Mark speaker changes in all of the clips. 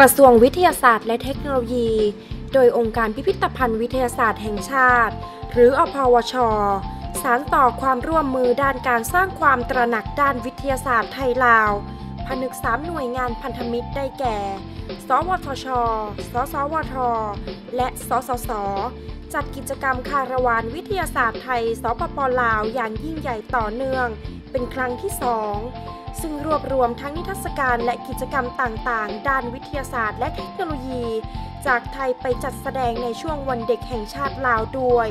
Speaker 1: กระทรวงวิทยาศาสตร์และเทคโนโลยี โดยองค์การพิพิธภัณฑ์วิทยาศาสตร์แห่งชาติ หรืออพวช สารต่อความร่วมมือด้านการสร้างความตระหนักด้านวิทยาศาสตร์ไทยลาว ผนึกสามหน่วยงานพันธมิตรได้แก่ สวทช สสวท และสสส จัดกิจกรรมคารวานวิทยาศาสตร์ไทย สปปลาวอย่างยิ่งใหญ่ต่อเนื่อง เป็นครั้งที่สองซึ่งรวบรวมทั้งนิทรรศการและกิจกรรมต่างๆ ด้านวิทยาศาสตร์และเทคโนโลยี จากไทยไปจัดแสดงในช่วงวันเด็กแห่งชาติลาวด้วย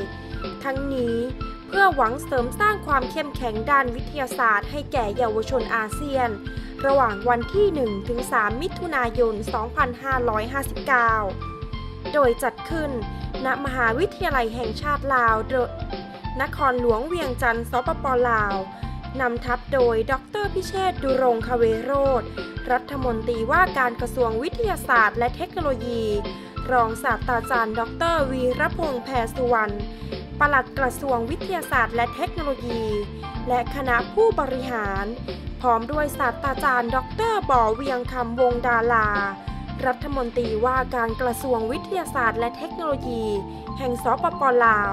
Speaker 1: ทั้งนี้เพื่อหวังเสริมสร้างความเข้มแข็งด้านวิทยาศาสตร์ ให้แก่เยาวชนอาเซียน ระหว่างวันที่1ถึง3มิถุนายน 2559 โดยจัดขึ้น ณ มหาวิทยาลัยแห่งชาติลาวโดนครหลวงเวียงจันทร์ สปปลาว นำทัพโดย ดรพิเชษดุรงคเวโรธรัฐมนตรีว่าการกระทรวงวิทยาศาสตร์และเทคโนโลยี รองศาสตราจารย์ ดรวีรพงษ์แพรสุวรรณปลัดกระทรวงวิทยาศาสตร์และเทคโนโลยี และคณะผู้บริหาร พร้อมด้วยศาสตราจารย์ ดรบ่อเวียงคำวงดารา รัฐมนตรีว่าการกระทรวงวิทยาศาสตร์และเทคโนโลยี แห่งสปปลาว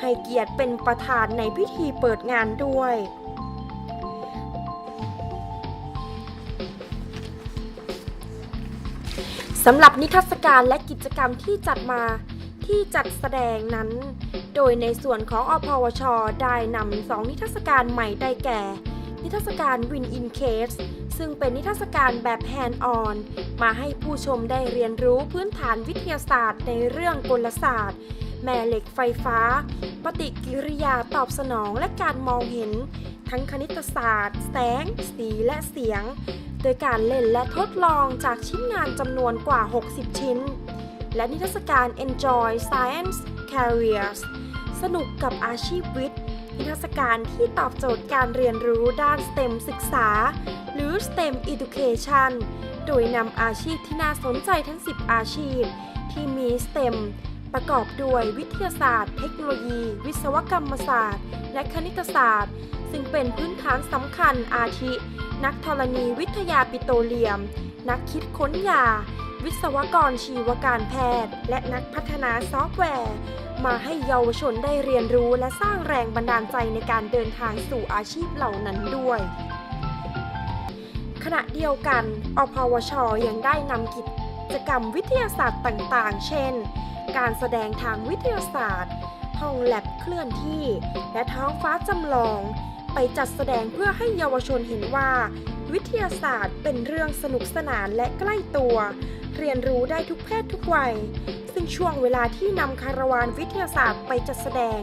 Speaker 1: ให้เกียรติเป็นประธานในพิธีเปิดงานด้วย สำหรับนิทรรศการและกิจกรรมที่จัดมาที่จัดแสดงนั้น โดยในส่วนของอพวช ได้นำสองนิทรรศการใหม่ได้แก่ นิทรรศการ Win in Case ซึ่งเป็นนิทรรศการแบบ Hand on มาให้ผู้ชมได้เรียนรู้พื้นฐานวิทยาศาสตร์ในเรื่องกลศาสตร์ แม่เหล็กไฟฟ้า ปฏิกิริยาตอบสนองและการมองเห็น ทั้งคณิตศาสตร์ แสง สีและเสียง โดยการเล่นและทดลองจากชิ้นงานจำนวนกว่า 60 ชิ้น และนิทรรศการ Enjoy Science Careers สนุกกับอาชีพวิทย์ นิทรรศการที่ตอบโจทย์การเรียนรู้ด้าน STEM ศึกษา หรือ STEM Education โดยนำอาชีพที่น่าสนใจทั้ง 10 อาชีพ ที่มี STEM ประกอบด้วยวิทยาศาสตร์ เทคโนโลยี วิศวกรรมศาสตร์ และคณิตศาสตร์ ซึ่งเป็นพื้นฐานสำคัญอาทิ นักธรณีวิทยาปิโตรเลียม นักคิดค้นยา วิศวกรชีวการแพทย์ และนักพัฒนาซอฟต์แวร์ มาให้เยาวชนได้เรียนรู้และสร้างแรงบันดาลใจในการเดินทางสู่อาชีพเหล่านั้นด้วยขณะเดียวกัน อพวช ยังได้นำกิจกรรมวิทยาศาสตร์ต่างๆ เช่น การแสดงทางวิทยาศาสตร์ ห้องแลบเคลื่อนที่ และท้องฟ้าจำลอง ไปจัดแสดงเพื่อให้เยาวชนเห็นว่า วิทยาศาสตร์เป็นเรื่องสนุกสนานและใกล้ตัว เรียนรู้ได้ทุกเพศทุกวัย ซึ่งช่วงเวลาที่นำคาราวานวิทยาศาสตร์ไปจัดแสดง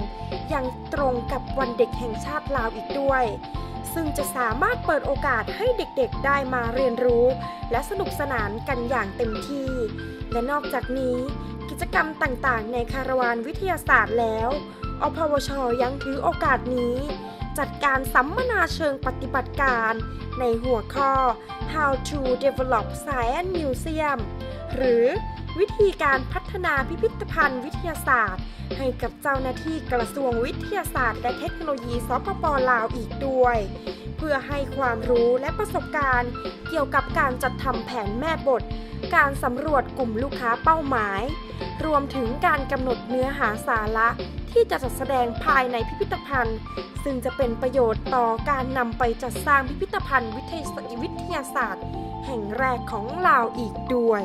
Speaker 1: ยังตรงกับวันเด็กแห่งชาติลาวอีกด้วยซึ่งจะสามารถเปิดโอกาสให้เด็กๆ ได้มาเรียนรู้ และสนุกสนานกันอย่างเต็มที่ และนอกจากนี้ จกรรมต่างๆ ในคาราวานวิทยาศาสตร์แล้วอพวชยังถือโอกาสนี้ จัดการสัมมนาเชิงปฏิบัติการ ในหัวข้อ How to Develop Science Museum หรือวิธีการพัฒนาพิพิธภัณฑ์วิทยาศาสตร์ ให้กับเจ้าหน้าที่กระทรวงวิทยาศาสตร์ และเทคโนโลยีสปปลาวอีกด้วย เพื่อให้ความรู้และประสบการณ์ เกี่ยวกับการจัดทำแผนแม่บท การสำรวจกลุ่มลูกค้าเป้าหมาย รวมถึงการกำหนดเนื้อหาสาระที่จะจัดแสดงภายในพิพิธภัณฑ์ ซึ่งจะเป็นประโยชน์ต่อการนำไปจัดสร้างพิพิธภัณฑ์วิทยาวิทยาศาสตร์ แห่งแรกของลาวอีกด้วย